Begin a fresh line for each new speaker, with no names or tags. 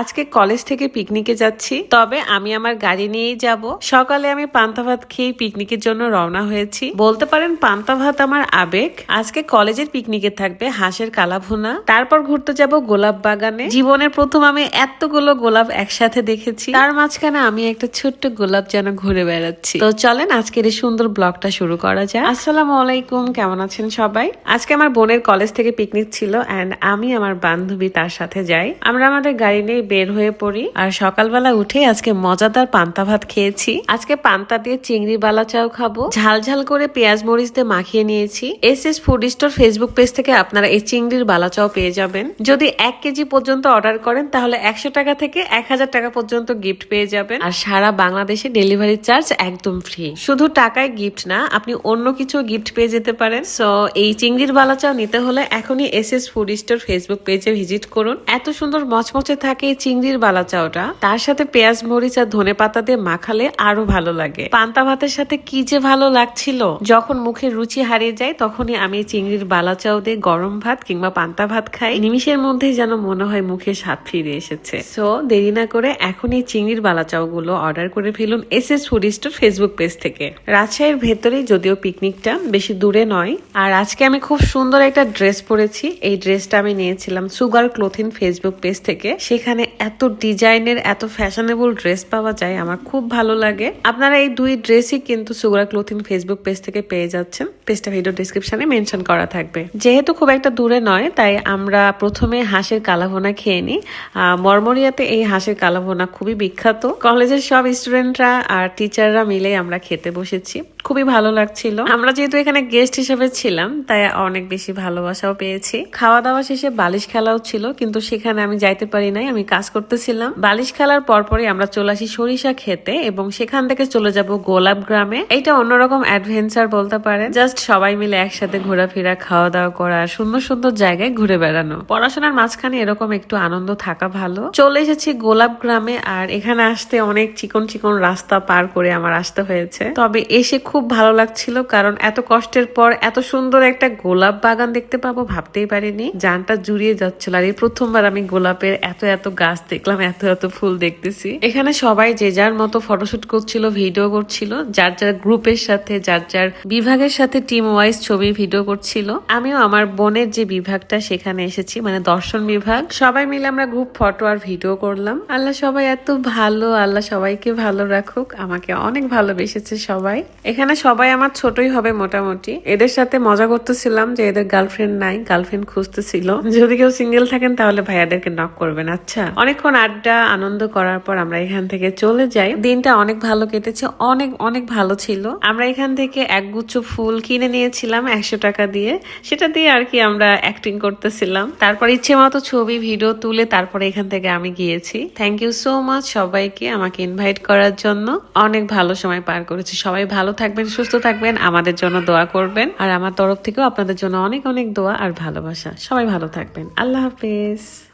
আজকে কলেজ থেকে পিকনিকে যাচ্ছি। তবে আমি আমার গাড়ি নিয়েই যাব। সকালে আমি পান্তা ভাত খেয়ে পিকনিকের জন্য রওনা হয়েছি। বলতে পারেন পান্তা ভাত আমার আবেগ। আজকে কলেজের পিকনিকে থাকবে হাঁসের কালাভুনা। তারপর ঘুরতে যাব গোলাপ বাগানে। জীবনের প্রথম আমি এতগুলো গোলাপ একসাথে দেখেছি। তার মাঝখানে আমি একটা ছোট্ট গোলাপ যেন ঘুরে বেড়াচ্ছি। তো চলেন আজকের এই সুন্দর ব্লগটা শুরু করা যায় আসসালামু আলাইকুম, কেমন আছেন সবাই? আজকে আমার বোনের কলেজ থেকে পিকনিক ছিল এন্ড আমি আমার বান্ধবী তার সাথে যাই। আমরা আমাদের গাড়ি নিয়ে বের হয়ে পড়ি। আর সকালবেলা উঠে আজকে মজাদার পান্তা ভাত খেয়েছি। আজকে পান্তা দিয়ে চিংড়ি বালা চাও খাব। ঝাল ঝাল করে পেঁয়াজ মরিচ দিয়ে মাখিয়ে নিয়েছি। S S food store Facebook page থেকে আপনারা এই চিংড়ির বালা চাও পেয়ে যাবেন। যদি এক কেজি পর্যন্ত অর্ডার করেন, তাহলে একশো টাকা থেকে এক হাজার টাকা পর্যন্ত গিফট পেয়ে যাবেন। আর সারা বাংলাদেশে ডেলিভারি চার্জ একদম ফ্রি শুধু টাকায় গিফট না, আপনি অন্য কিছু গিফট পেয়ে যেতে পারেন। সো এই চিংড়ির বালা চাও নিতে হলে এখনই S S food store Facebook পেজে ভিজিট করুন। এত সুন্দর মচমচে থাকে চিংড়ির বালা চাওটা, তার সাথে পেঁয়াজ, মরিচ আর ধনে পাতা দিয়ে মাখালে আরও ভালো লাগে। পান্তা ভাতের সাথে কি যে ভালো লাগছিল? যখন মুখের রুচি হারিয়ে যায়, তখনই আমি চিংড়ির বালা চাও দিয়ে গরম ভাত কিংবা পান্তা ভাত খাই। নিমিষের মধ্যে যেন মনে হয় মুখে স্বাদ ফিরে এসেছে। সো দেরি না করে এখন এই চিংড়ির বালা চাও গুলো অর্ডার করে ফেলুন S S food store Facebook page থেকে। রাজশাহীর ভেতরেই যদিও পিকনিকটা বেশি দূরে নয়, আর আজকে আমি খুব সুন্দর একটা ড্রেস পরেছি। এই ড্রেসটা আমি নিয়েছিলাম সুগার ক্লোথিং ফেসবুক পেজ থেকে। সেখানে এত ডিজাইনের, এত ফ্যাশনেবল ড্রেস পাওয়া যায়, আমার খুব ভালো লাগে। আপনারা এই দুই ড্রেসই কিন্তু সুগার ক্লোথিং ফেসবুক পেজ থেকে পেয়ে যাচ্ছেন। পেজটা ভিডিও ডিসক্রিপশনে মেনশন করা থাকবে। যেহেতু খুব একটা দূরে নয়, তাই আমরা প্রথমে হাঁসের কালাভোনা খেয়ে নিই। মরমরিয়াতে এই হাঁসের কালাভোনা খুবই বিখ্যাত। কলেজের সব স্টুডেন্টরা আর টিচাররা মিলে আমরা খেতে বসেছি। খুবই ভালো লাগছিল। আমরা যেহেতু এখানে গেস্ট হিসেবে ছিলাম, তাই অনেক বেশি ভালোবাসাও পেয়েছি। খাওয়া দাওয়া শেষে বালিশ খেলাও ছিল, কিন্তু সেখানে আমি যাইতে পারি নাই, আমি কাজ করতেছিলাম। বালিশ খেলার পরপরই আমরা চলে আসি সরিষা খেতে এবং সেখান থেকে চলে যাব গোলাপ গ্রামে। এটা অন্যরকম অ্যাডভেঞ্চার বলতে পারেন। জাস্ট সবাই মিলে একসাথে ঘোরাফেরা খাওয়া দাওয়া করা, সুন্দর সুন্দর জায়গায় ঘুরে বেড়ানো। পড়াশোনার মাঝখানে এরকম একটু আনন্দ থাকা ভালো। চলে এসেছি গোলাপ গ্রামে আর এখানে আসতে অনেক চিকন চিকন রাস্তা পার করে আমার আসতে হয়েছে। তবে এসে খুব ভালো লাগছিল কারণ এত কষ্টের পর এত সুন্দর একটা গোলাপ বাগান দেখতে পাবো ভাবতেই পারিনি। যানটা জুড়িয়ে যাচ্ছিল আর এই প্রথমবার আমি গোলাপের এত এত গাছ দেখলাম, এত এত ফুল দেখতেছি। এখানে সবাই যে যার মতো ফটোশুট করছিল ভিডিও করছিল, যার যার গ্রুপের সাথে, যার যার বিভাগের সাথে টিম ওয়াইজ ছবি ভিডিও করছিল। আমিও আমার বোনের যে বিভাগটা, সেখানে এসেছি মানে দর্শন বিভাগ। সবাই মিলে আমরা গ্রুপ ফটো আর ভিডিও করলাম। আল্লাহ সবাই এত ভালো, আল্লাহ সবাইকে ভালো রাখুক। আমাকে অনেক ভালোবেসেছে সবাই। এখানে সবাই আমার ছোটই হবে মোটামুটি। এদের সাথে মজা করতেছিলাম যে এদের গার্লফ্রেন্ড নাই গার্লফ্রেন্ড খুঁজতেছিল। যদি কেউ সিঙ্গেল থাকেন, তাহলে ভাইয়াদেরকে নক করবেন। আচ্ছা অনেকক্ষণ আড্ডা, আনন্দ করার পর আমরা এখান থেকে চলে যাই। দিনটা অনেক ভালো কেটেছে, অনেক অনেক ভালো ছিল। আমরা এখান থেকে একগুচ্ছ ফুল কিনে নিয়েছিলাম একশো টাকা দিয়ে। সেটা দিয়ে আর কি আমরা অ্যাক্টিং করতেছিলাম। তারপর ইচ্ছে মতো ছবি ভিডিও তুলে তারপরে এখান থেকে আমি গিয়েছি। থ্যাংক ইউ সো মাচ সবাইকে আমাকে ইনভাইট করার জন্য। অনেক ভালো সময় পার করেছি। সবাই ভালো থাকবেন, সুস্থ থাকবেন, আমাদের জন্য দোয়া করবেন। আর আমার তরফ থেকেও আপনাদের জন্য অনেক অনেক দোয়া আর ভালোবাসা। সবাই ভালো থাকবেন। আল্লাহ হাফেজ।